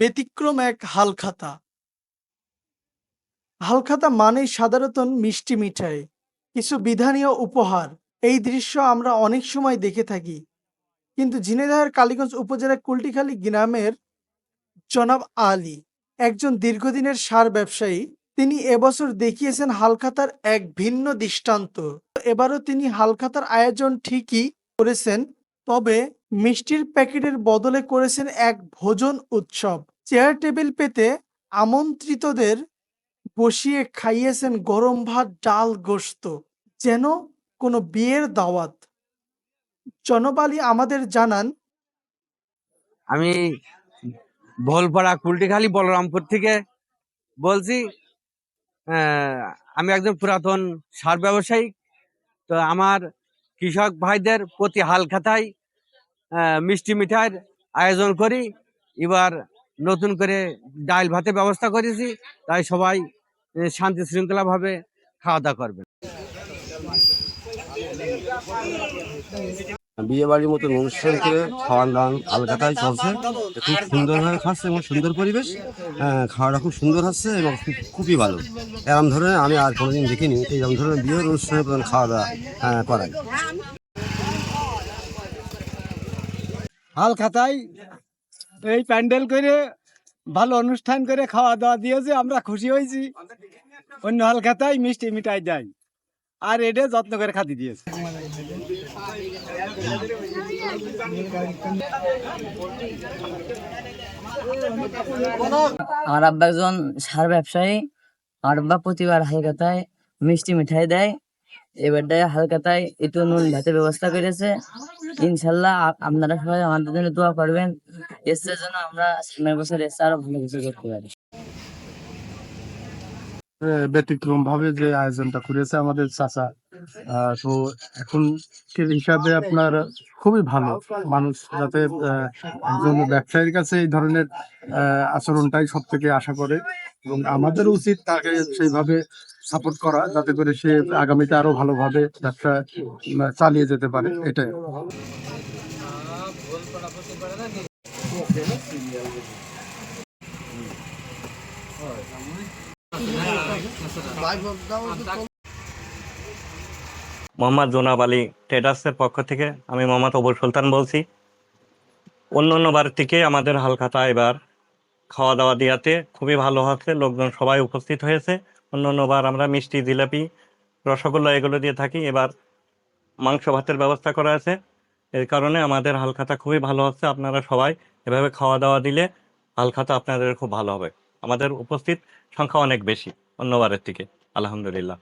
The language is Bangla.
ব্যতিক্রম এক হালখাতা। হালখাতা মানেই সাধারণত মিষ্টি মিঠাই, কিছু বিধানীয় উপহার। এই দৃশ্য আমরা অনেক সময় দেখে থাকি। কিন্তু ঝিনাইদহের কালীগঞ্জ উপজেলার কুলটিখালী গ্রামের জনাব আলী, একজন দীর্ঘদিনের সার ব্যবসায়ী, তিনি এবছর দেখিয়েছেন হালখাতার এক ভিন্ন দৃষ্টান্ত। এবারও তিনি হালখাতার আয়োজন ঠিকই করেছেন, তবে মিষ্টির প্যাকেটের বদলে করেছেন এক ভোজন উৎসব। চেয়ার টেবিল পেতে আমন্ত্রিতদের বসিয়ে খাইয়েছেন গরম ভাত, ডাল গোস্ত যেন কোনো বিয়ের দাওয়াত। জনবালি আমাদের জানান, আমি ভোলপাড়া কুলটিখালি বলরামপুর থেকে বলছি আমি একজন পুরাতন সার ব্যবসায়ী, তো আমার কৃষক ভাইদের প্রতি হালখাতায় মিষ্টি মিঠাইয়ের আয়োজন করি। এবার নতুন করে ডাল ভাতের ব্যবস্থা করেছি তাই সবাই শান্তি শৃঙ্খলাভাবে খাওয়া দাওয়া করবে বিয়ে বাড়ির মতন অনুষ্ঠান করে খাওয়ান দাওয়ান আলকাতায় চলছে। খুব সুন্দরভাবে খাচ্ছে এবং সুন্দর পরিবেশ। খাওয়াটা খুব সুন্দর হচ্ছে এবং খুব খুবই ভালো। এরম ধরনের আমি আর কোনোদিন দেখিনি। এইরকম ধরনের বিয়ের অনুষ্ঠানে প্রধান খাওয়া দাওয়া আহ, হাল খাতায় এই প্যান্ডেল করে ভালো অনুষ্ঠান করে খাওয়া দাওয়া দিয়েছে আমরা খুশি হয়েছি। অন্য হাল খাতায় মিষ্টি মিঠাই দেয়। আর এটা যত্ন করে খাতি দিয়েছে। আমার আব্বা একজন সার ব্যবসায়ী আমার আব্বা প্রতিবার হালকাতায় মিষ্টি মিঠাই দেয়। এবারটায় হালকাতায় একটু নুন ভাতের ব্যবস্থা করেছে। ইনশাল্লাহ আপনারা সবাই আমাদের জন্য দোয়া করবেন। এসের জন্য আমরা সামনের বছর এসে আরও ভালো কিছু করতে পারি। ব্যতিক্রম ভাবে যে আয়োজনটা করেছে আমাদের চাচা তো এখন হিসাবে আপনার খুবই ভালো। মানুষ যাতে ব্যবসায়ীর কাছে এই ধরনের আচরণটাই সব থেকে আশা করে। এবং আমাদের উচিত তাকে সেইভাবে সাপোর্ট করা যাতে করে সে আগামীতে আরও ভালোভাবে ব্যবসা চালিয়ে যেতে পারে, এটাই। মোহাম্মদ জোনাব আলী ট্রেডার্সের পক্ষ থেকে আমি মোহাম্মদ অবুল সুলতান বলছি। অন্য অন্য বার থেকে আমাদের হালখাতা এবার খাওয়া দাওয়া দেওয়াতে খুবই ভালো হচ্ছে, লোকজন সবাই উপস্থিত হয়েছে। অন্য বার আমরা মিষ্টি, জিলাপি, রসগোল্লা এগুলো দিয়ে থাকি। এবার মাংস ভাতের ব্যবস্থা করা আছে। এর কারণে আমাদের হালখাতা খুবই ভালো হচ্ছে। আপনারা সবাই এভাবে খাওয়া দাওয়া দিলে হালখাতা আপনাদের খুব ভালো হবে। আমাদের উপস্থিত সংখ্যা অনেক বেশি অন্যবারের থেকে, আলহামদুলিল্লাহ।